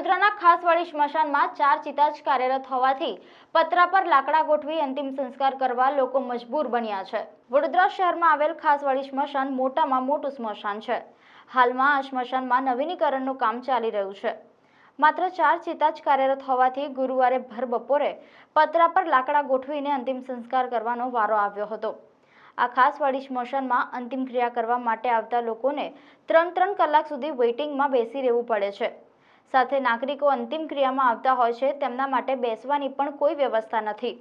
ખાસવાડી સ્મશાનમાં ચાર ચિતા જ કાર્યરત હોવાથી પતરા પર લાકડા ગોઠવી અંતિમ સંસ્કાર કરવા લોકો મજબૂર બન્યા છે. વડોદરા શહેરમાં આવેલ ખાસવાડી સ્મશાન મોટામાં મોટું સ્મશાન છે. હાલમાં આ સ્મશાનમાં નવીનીકરણનું કામ ચાલી રહ્યું છે. માત્ર ચાર ચિતા જ કાર્યરત હોવાથી ગુરુવારે ભર બપોરે પતરા પર લાકડા ગોઠવીને અંતિમ સંસ્કાર કરવાનો વારો આવ્યો હતો. આ ખાસવાડી સ્મશાનમાં અંતિમ ક્રિયા કરવા માટે આવતા લોકોને ત્રણ ત્રણ કલાક સુધી વેઇટિંગમાં બેસી રહેવું પડે છે. સાથે નાગરિકો અંતિમ ક્રિયામાં આવતા હોય છે, તેમના માટે બેસવાની પણ કોઈ વ્યવસ્થા નથી.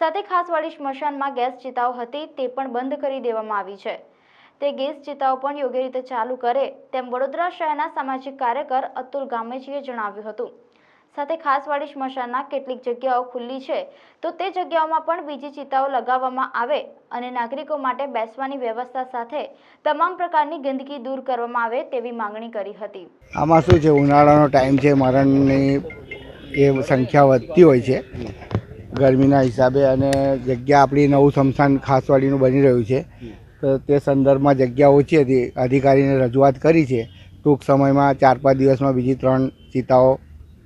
સાથે ખાસવાડી સ્મશાનમાં ગેસ ચિતાઓ હતી, તે પણ બંધ કરી દેવામાં આવી છે. તે ગેસ ચિતાઓ પણ યોગ્ય રીતે ચાલુ કરે તેમ વડોદરા શહેરના સામાજિક કાર્યકર અતુલ ગામેજીએ જણાવ્યું હતું. સાથે ખાસવાડી સ્મશાનના કેટલીક જગ્યાઓ ખુલ્લી છે. તો તે જગ્યાઓમાં પણ બીજી ચિતાઓ લગાવવામાં આવે અને નાગરિકો માટે બેસવાની વ્યવસ્થા સાથે તમામ પ્રકારની ગંદકી દૂર કરવામાં આવે તેવી માંગણી કરી હતી. આમાં શું છે? ઉનાળાનો ટાઈમ છે, મરણની એ સંખ્યા વધતી હોય છે. ગરમીના હિસાબે અને જગ્યા આપણી નવું સ્મશાન ખાસવાડીનું બની રહ્યું છે. તો તે સંદર્ભમાં જગ્યા ઓછી હતી. અધિકારીને રજૂઆત કરી છે. ટૂંક સમયમાં ચાર પાંચ દિવસમાં બીજી ત્રણ ચિતાઓ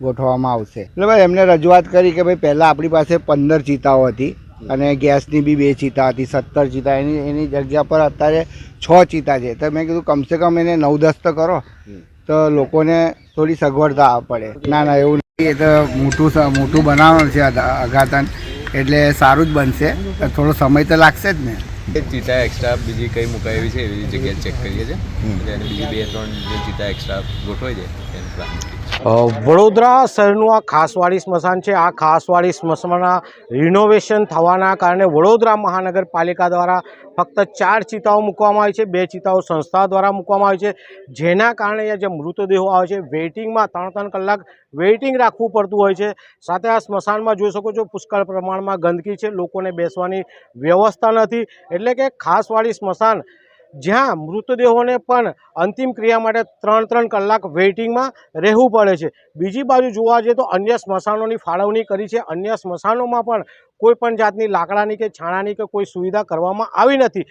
ગોઠવવામાં આવશે. એટલે ભાઈ એમને રજૂઆત કરી કે ભાઈ પહેલાં આપણી પાસે પંદર ચિતાઓ હતી અને ગેસની બી બે ચિતા હતી સત્તર ચિતા એની એની જગ્યા પર અત્યારે છ ચિતા છે. તો મેં કીધું કમસે કમ એને નવ દસ તો કરો તો લોકોને થોડી સગવડતા પડે. ના ના એવું નથી. એ તો મોટું મોટું બનાવવાનું છે અઘાતન. એટલે સારું જ બનશે. થોડો સમય તો લાગશે જ ને. એ ચિતા એક્સ્ટ્રા બીજી કઈ મુકાય એવી છે? એવી જગ્યાએ ચેક કરીએ છીએ એને બીજી બે ત્રણ જે ચિતા એક્સ્ટ્રા એનું પ્લાન અ, વડોદરા શહેરનું આ ખાસવાડી સ્મશાન છે. આ ખાસવાડી સ્મશાનના રિનોવેશન થવાના કારણે વડોદરા મહાનગરપાલિકા દ્વારા ફક્ત ચાર ચિતાઓ મૂકવામાં આવી છે. બે ચિતાઓ સંસ્થા દ્વારા મૂકવામાં આવી છે. જેના કારણે જે મૃતદેહો આવે છે, વેઇટિંગમાં ત્રણ ત્રણ કલાક વેઇટિંગ રાખવું પડતું હોય છે. સાથે આ સ્મશાનમાં જોઈ શકો છો, પુષ્કળ પ્રમાણમાં ગંદકી છે. લોકોને બેસવાની વ્યવસ્થા નથી. એટલે કે ખાસવાડી સ્મશાન જ્યાં મૃતદેહોને પણ અંતિમ ક્રિયા માટે ત્રણ ત્રણ કલાક વેઇટિંગમાં રહેવું પડે છે. બીજી બાજુ જોવા જઈએ તો અન્ય સ્મશાનોની ફાળવણી કરી છે. અન્ય સ્મશાનોમાં પણ કોઈ પણ જાતની લાકડાની કે છાણાની કે કોઈ સુવિધા કરવામાં આવી નથી.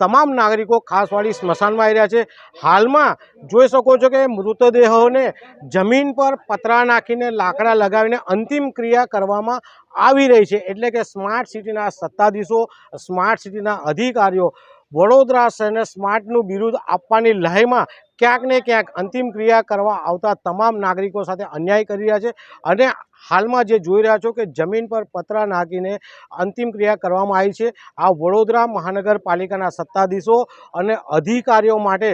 તમામ નાગરિકો ખાસવાળી સ્મશાનમાં આવી રહ્યા છે. હાલમાં જોઈ શકો છો કે મૃતદેહોને જમીન પર પતરા નાખીને લાકડા લગાવીને અંતિમ ક્રિયા કરવામાં આવી રહી છે. એટલે કે સ્માર્ટ સિટીના સત્તાધીશો, સ્માર્ટ સિટીના અધિકારીઓ વડોદરા શહેરને સ્માર્ટનું બિરુદ આપવાની લહેમાં ક્યાંક ને ક્યાંક અંતિમ ક્રિયા કરવા આવતા તમામ નાગરિકો સાથે અન્યાય કરી રહ્યા છે અને હાલમાં જે જોઈ રહ્યા છો કે જમીન પર પતરા નાખીને અંતિમ ક્રિયા કરવામાં આવી છે. આ વડોદરા મહાનગરપાલિકાના સત્તાધીશો અને અધિકારીઓ માટે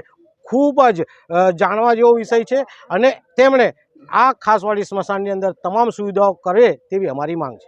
ખૂબ જ જાણવા જેવો વિષય છે અને તેમણે આ ખાસવાડી સ્મશાનની અંદર તમામ સુવિધાઓ કરે તેવી અમારી માંગ છે.